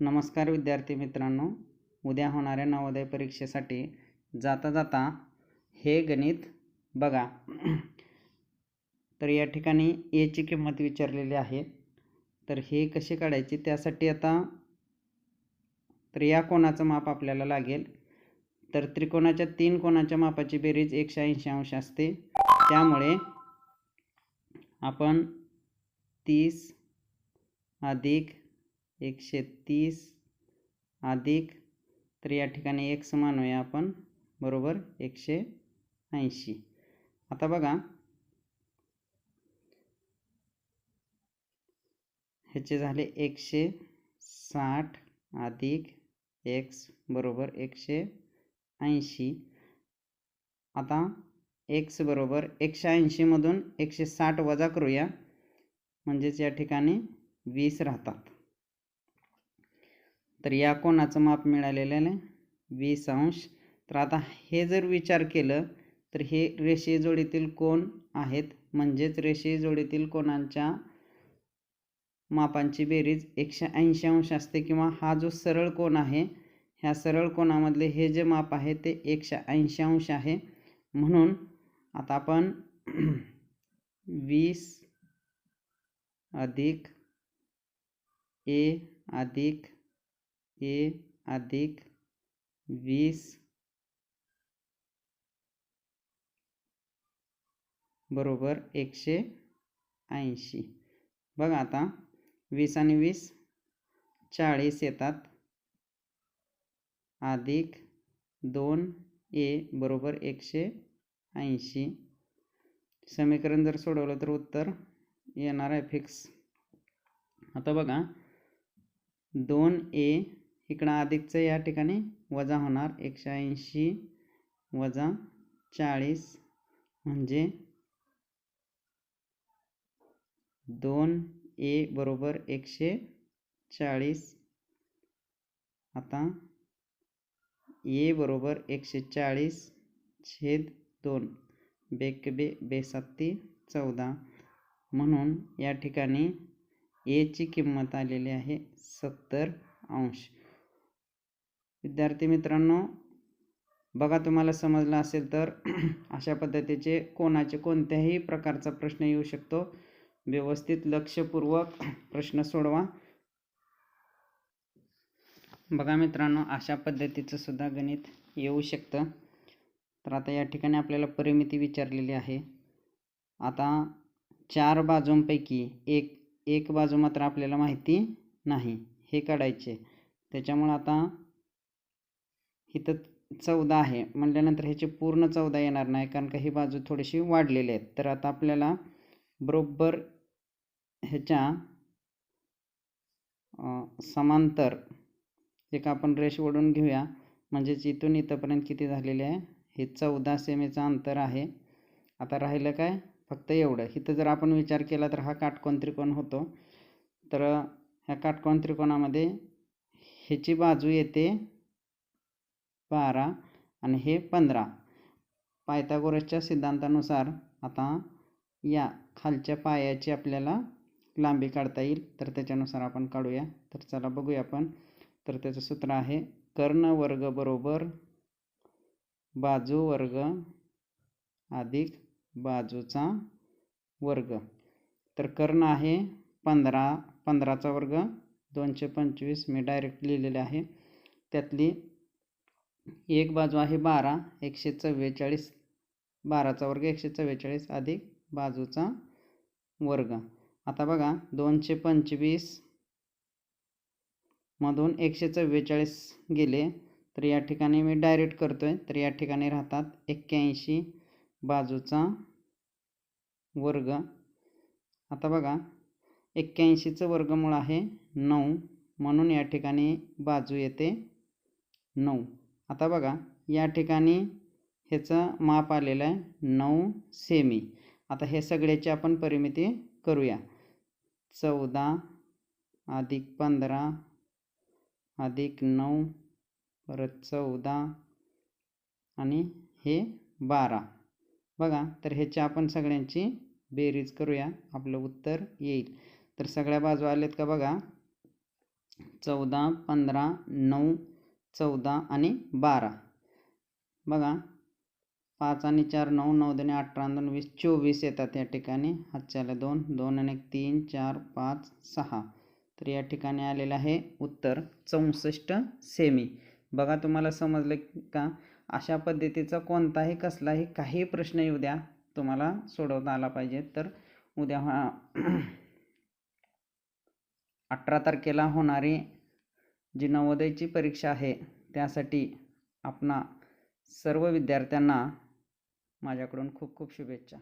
नमस्कार विद्यार्थी मित्रांनो. उद्या होणाऱ्या नवोदय परीक्षेसाठी जाता जाता हे गणित बघा. तर या ठिकाणी एची किंमत विचारलेली आहे. तर हे कसे काढायचे? त्यासाठी आता तर या कोणाचं माप आपल्याला लागेल. तर त्रिकोणाच्या तीन कोणाच्या मापाची बेरीज एकशे ऐंशी अंश असते. त्यामुळे आपण तीस अधिक एकशे तीस अधिक तर या ठिकाणी एक्स मानूया आपण बरोबर एकशे ऐंशी. आता बघा ह्याचे झाले एकशे साठ अधिक एक्स बरोबर एकशे ऐंशी. आता एक्स बरोबर एकशे ऐंशीमधून एकशे साठ वजा करूया म्हणजेच या ठिकाणी वीस राहतात. तर या कोणाचं माप मिळालेलं आहे वीस अंश. तर आता हे जर विचार केलं तर हे रेषे जोडीतील कोण आहेत. म्हणजेच रेषे जोडीतील कोणांच्या मापांची बेरीज एकशे ऐंशी अंश असते किंवा हा जो सरळ कोण आहे ह्या सरळ कोणामधले हे जे माप आहे ते एकशे ऐंशी अंश आहे. म्हणून आता आपण वीस अधिक ए अधिक ए अधिक वीस बरोबर एकशे ऐंशी. बघा आता वीस आणि वीस चाळीस येतात. अधिक दोन ए बरोबर एकशे ऐंशी. समीकरण जर सोडवलं तर उत्तर येणार आहे फिक्स. आता बघा दोन ए इकडं अधिकचं या ठिकाणी वजा होणार. एकशे ऐंशी वजा चाळीस म्हणजे दोन ए बरोबर एकशे चाळीस. आता ए बरोबर एकशे चाळीस छेद दोन. बेक बे बेसात्ती चौदा. म्हणून या ठिकाणी एची किंमत आलेली आहे सत्तर अंश. विद्यार्थी मित्रांनो बघा तुम्हाला समजलं असेल तर अशा पद्धतीचे कोणाचे कोणत्याही प्रकारचा प्रश्न येऊ शकतो. व्यवस्थित लक्षपूर्वक प्रश्न सोडवा. बघा मित्रांनो अशा पद्धतीचं सुद्धा गणित येऊ शकतं. तर आता या ठिकाणी आपल्याला परिमिती विचारलेली आहे. आता चार बाजूंपैकी एक एक बाजू मात्र आपल्याला माहिती नाही हे काढायचे. त्याच्यामुळं आता इथं चौदा आहे. म्हटल्यानंतर ह्याचे पूर्ण चौदा येणार नाही कारण का ही बाजू थोडीशी वाढलेली आहेत. तर आता आपल्याला बरोबर ह्याच्या समांतर एक आपण रेष ओढून घेऊया. म्हणजेच इथून इथंपर्यंत किती झालेले आहे? हे चौदा सेमीचं अंतर आहे. आता राहिलं काय? फक्त एवढं. इथं जर आपण विचार केला तर हा काटकोन त्रिकोण होतो. तर ह्या काटकोन त्रिकोणामध्ये ह्याची बाजू येते बारा आणि हे पंधरा. पायथागोरसच्या सिद्धांतानुसार आता या खालच्या पायाची आपल्याला लांबी काढता येईल तर त्याच्यानुसार आपण काढूया. तर चला बघूया आपण. तर त्याचं सूत्र आहे कर्ण वर्ग बरोबर बाजू वर्ग अधिक बाजूचा वर्ग. तर कर्ण आहे पंधरा पंधराचा वर्ग दोनशे पंचवीस मी डायरेक्ट लिहिलेले आहे. त्यातली एक बाजू आहे बारा एकशे चव्वेचाळीस. बाराचा वर्ग एकशे चव्वेचाळीस अधिक बाजूचा वर्ग. आता बघा दोनशे पंचवीस मधून एकशे चव्वेचाळीस गेले तर या ठिकाणी मी डायरेक्ट करतो आहे तर या ठिकाणी राहतात एक्क्याऐंशी बाजूचा वर्ग. आता बघा एक्क्याऐंशीचं वर्गमूळ आहे नऊ म्हणून या ठिकाणी बाजू येते नऊ. आता बघा या ठिकाणी ह्याचं माप आलेलं आहे नऊ सेमी. आता हे सगळ्याची आपण परिमिती करूया. चौदा अधिक पंधरा अधिक नऊ परत चौदा आणि हे बारा. बघा तर ह्याची आपण सगळ्यांची बेरीज करूया. आपलं उत्तर येईल. तर सगळ्या बाजू आलेत का बघा? चौदा पंधरा नऊ चौदा आणि बारा. बघा पाच आणि चार नऊ नऊ दोन अठरा दोन वीस चोवीस येतात या ठिकाणी. हातच्याला दोन दोन आणि एक तीन चार पाच सहा. तर या ठिकाणी आलेलं आहे उत्तर चौसष्ट सेमी. बघा तुम्हाला समजलं का? अशा पद्धतीचा कोणताही कसलाही काही प्रश्न येऊ द्या तुम्हाला सोडवता आला पाहिजे. तर उद्या हा अठरा तारखेला होणारी जी नवोदयची परीक्षा आहे त्यासाठी आपणा सर्व विद्यार्थ्यांना माझ्याकडून खूप खूप शुभेच्छा.